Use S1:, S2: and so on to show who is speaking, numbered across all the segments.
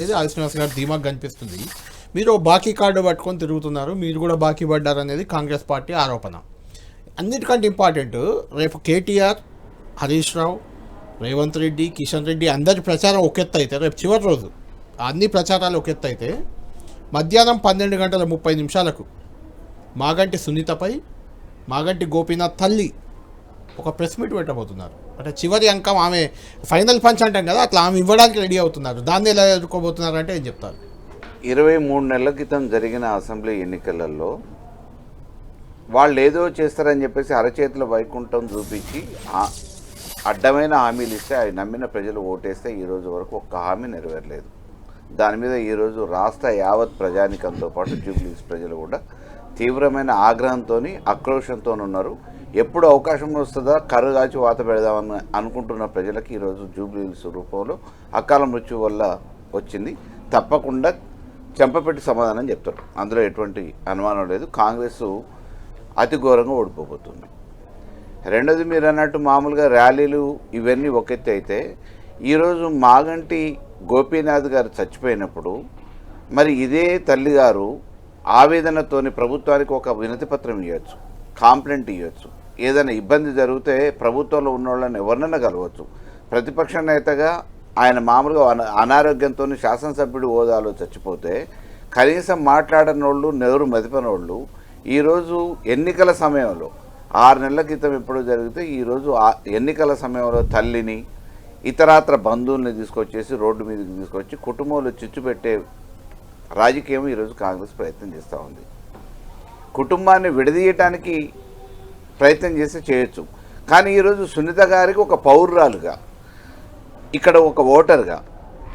S1: అనేది ఆది శ్రీనివాస్ గారు ధీమాగా కనిపిస్తుంది. మీరు ఓ బాకీ కార్డు పట్టుకొని తిరుగుతున్నారు మీరు కూడా బాకీ పడ్డారు అనేది కాంగ్రెస్ పార్టీ ఆరోపణ. అన్నిటికంటే ఇంపార్టెంట్ రేపు కేటీఆర్ హరీష్ రావు రేవంత్ రెడ్డి కిషన్ రెడ్డి అందరి ప్రచారం ఒక ఎత్తు అయితే రేపు చివరి రోజు అన్ని ప్రచారాలు ఒక ఎత్తు అయితే మధ్యాహ్నం పన్నెండు గంటల ముప్పై నిమిషాలకు మాగంటి సునీతపై మాగంటి గోపీనాథ్ తల్లి ఒక ప్రెస్ మీట్ పెట్టబోతున్నారు అంటే చివరి అంకం ఆమె ఫైనల్ పంచ్ అంటాం కదా అట్లా ఆమె ఇవ్వడానికి రెడీ అవుతున్నారు. దాన్ని ఎలా ఎదుర్కోబోతున్నారు అంటే ఏం చెప్తారు?
S2: ఇరవై మూడు నెలల క్రితం జరిగిన అసెంబ్లీ ఎన్నికలలో వాళ్ళు ఏదో చేస్తారని చెప్పేసి అరచేతుల వైకుంఠం చూపించి అడ్డమైన హామీలు ఇస్తే అవి నమ్మిన ప్రజలు ఓటేస్తే ఈ రోజు వరకు ఒక్క హామీ నెరవేరలేదు. దాని మీద ఈరోజు రాష్ట్ర యావత్ ప్రజానికంతో పాటు జూబ్లీస్ ప్రజలు కూడా తీవ్రమైన ఆగ్రహంతో ఆక్రోషంతో ఉన్నారు ఎప్పుడు అవకాశం వస్తుందా? కర్రు కాచి వాత పెడదామని అనుకుంటున్న ప్రజలకు ఈరోజు జూబ్లీస్ రూపంలో అకాల మృత్యు వల్ల వచ్చింది. తప్పకుండా చెంపపెట్టి సమాధానం చెప్తారు. అందులో ఎటువంటి అనుమానం లేదు. కాంగ్రెస్ అతి ఘోరంగా ఓడిపోబోతుంది. రెండోది మీరు అన్నట్టు మామూలుగా ర్యాలీలు ఇవన్నీ ఒక అయితే ఈరోజు మాగంటి గోపీనాథ్ గారు చచ్చిపోయినప్పుడు మరి ఇదే తల్లిగారు ఆవేదనతోని ప్రభుత్వానికి ఒక వినతి పత్రం ఇవ్వచ్చు కాంప్లైంట్ ఇవ్వచ్చు ఏదైనా ఇబ్బంది జరిగితే ప్రభుత్వంలో ఉన్న వాళ్ళని ఎవరినైనా కలవచ్చు. ప్రతిపక్ష నేతగా ఆయన మామూలుగా అన- అనారోగ్యంతో శాసనసభ్యుడు హోదాలో చచ్చిపోతే కనీసం మాట్లాడని వాళ్ళు నెవరు మెదపని వాళ్ళు ఈరోజు ఎన్నికల సమయంలో ఆరు నెలల క్రితం ఎప్పుడో జరిగితే ఈరోజు ఎన్నికల సమయంలో తల్లిని ఇతరాత్ర బంధువుల్ని తీసుకొచ్చేసి రోడ్డు మీదకి తీసుకొచ్చి కుటుంబంలో చిచ్చు పెట్టే రాజకీయం ఈరోజు కాంగ్రెస్ ప్రయత్నం చేస్తూ ఉంది. కుటుంబాన్ని విడదీయటానికి ప్రయత్నం చేస్తే చేయొచ్చు. కానీ ఈరోజు సునీత గారికి ఒక పౌరురాలుగా ఇక్కడ ఒక ఓటర్గా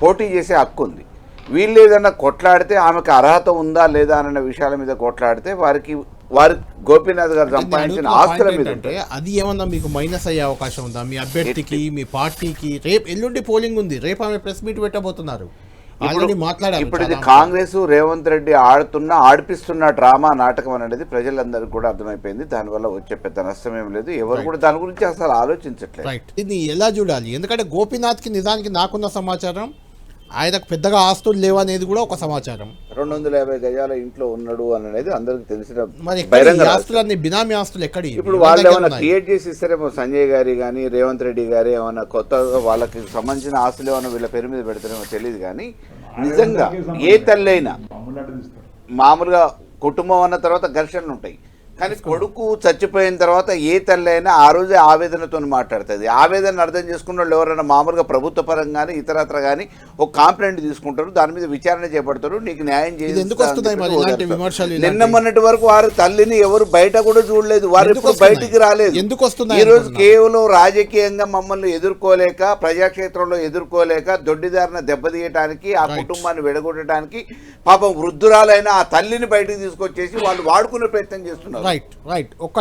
S2: పోటీ చేసే హక్కు ఉంది. వీళ్ళు ఏదైనా కొట్లాడితే ఆమెకు అర్హత ఉందా లేదా అన్న విషయాల మీద కొట్లాడితే వారికి వారి గోపీనాథ్ గారు సంపాదించిన ఆస్తుల మీద
S1: అది ఏమన్నా మీకు మైనస్ అయ్యే అవకాశం ఉందా? మీ అభ్యర్థికి మీ పార్టీకి రేపు ఎల్లుండి పోలింగ్ ఉంది. రేపు ఆమె ప్రెస్ మీట్ పెట్టబోతున్నారు. ఆల్రెడీ
S2: ఇప్పుడు ఇది. కాంగ్రెస్ రేవంత్ రెడ్డి ఆడుతున్న ఆడిపిస్తున్న డ్రామా నాటకం అనేది ప్రజలందరికీ కూడా అర్థమైపోయింది. దానివల్ల వచ్చే పెద్ద నష్టం ఏం లేదు. ఎవరు కూడా దాని గురించి అసలు ఆలోచించట్లేదు.
S1: దీన్ని ఎలా చూడాలి? ఎందుకంటే గోపీనాథ్కి నిజానికి నాకున్న సమాచారం ఆయనకు పెద్దగా ఆస్తులు లేవనేది కూడా ఒక సమాచారం.
S2: రెండు వందల యాభై గజాల ఇంట్లో ఉన్నాడు అనేది అందరికి తెలిసిన
S1: మరి. ఆస్తులన్నీ బినామీ ఆస్తులు ఎక్కడి?
S2: ఇప్పుడు వాళ్ళు ఏమైనా క్రియేట్ చేసి ఇస్తారేమో సంజయ్ గారి కానీ రేవంత్ రెడ్డి గారి ఏమైనా కొత్త వాళ్ళకి సంబంధించిన ఆస్తులు ఏమైనా వీళ్ళ పేరు మీద పెడతారేమో తెలియదు కానీ నిజంగా ఏ తల్లి అయినా మామూలుగా కుటుంబం అన్న తర్వాత ఘర్షణలు ఉంటాయి. కానీ కొడుకు చచ్చిపోయిన తర్వాత ఏ తల్లి అయినా ఆ రోజే ఆవేదనతో మాట్లాడుతుంది ఆవేదన అర్థం చేసుకున్న వాళ్ళు ఎవరైనా మామూలుగా ప్రభుత్వ పరంగానే ఇతరత్ర కానీ ఒక కాంప్లైంట్ తీసుకుంటారు దాని మీద విచారణ చేపడతారు నీకు న్యాయం.
S1: విమర్శలు
S2: నిన్న మొన్నటి వరకు వారు తల్లిని ఎవరు బయట కూడా చూడలేదు వారు ఎప్పుడు? బయటికి రాలేదు
S1: ఎందుకు వస్తున్నాయి
S2: ఈ రోజు? కేవలం రాజకీయంగా మమ్మల్ని ఎదుర్కోలేక ప్రజాక్షేత్రంలో ఎదుర్కోలేక దొడ్డిదారిన దెబ్బతీయటానికి ఆ. కుటుంబాన్ని విడగొట్టడానికి పాపం వృద్ధురాలైన ఆ తల్లిని బయటకు తీసుకొచ్చేసి వాళ్ళు వాడుకునే ప్రయత్నం చేస్తున్నారు
S1: రైట్ రైట్ ఒక్క